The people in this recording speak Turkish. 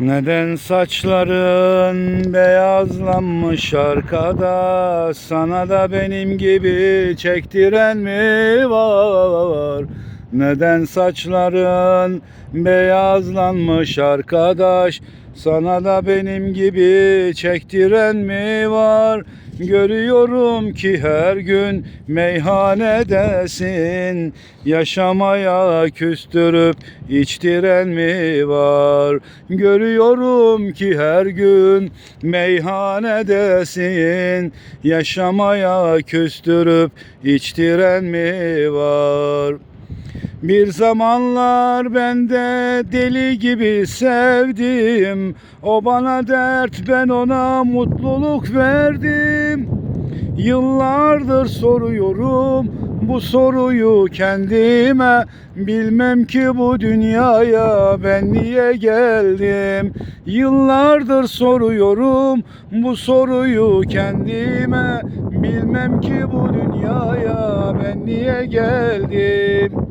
Neden saçların beyazlanmış arkada Sana da benim gibi çektiren mi var? Neden saçların beyazlanmış arkadaş Sana da benim gibi çektiren mi var? Görüyorum ki her gün meyhanedesin Yaşamaya küstürüp içtiren mi var? Görüyorum ki her gün meyhanedesin Yaşamaya küstürüp içtiren mi var? Bir zamanlar ben de deli gibi sevdim. O bana dert ben ona mutluluk verdim. Yıllardır soruyorum bu soruyu kendime. Bilmem ki bu dünyaya ben niye geldim? Yıllardır soruyorum bu soruyu kendime. Bilmem ki bu dünyaya ben niye geldim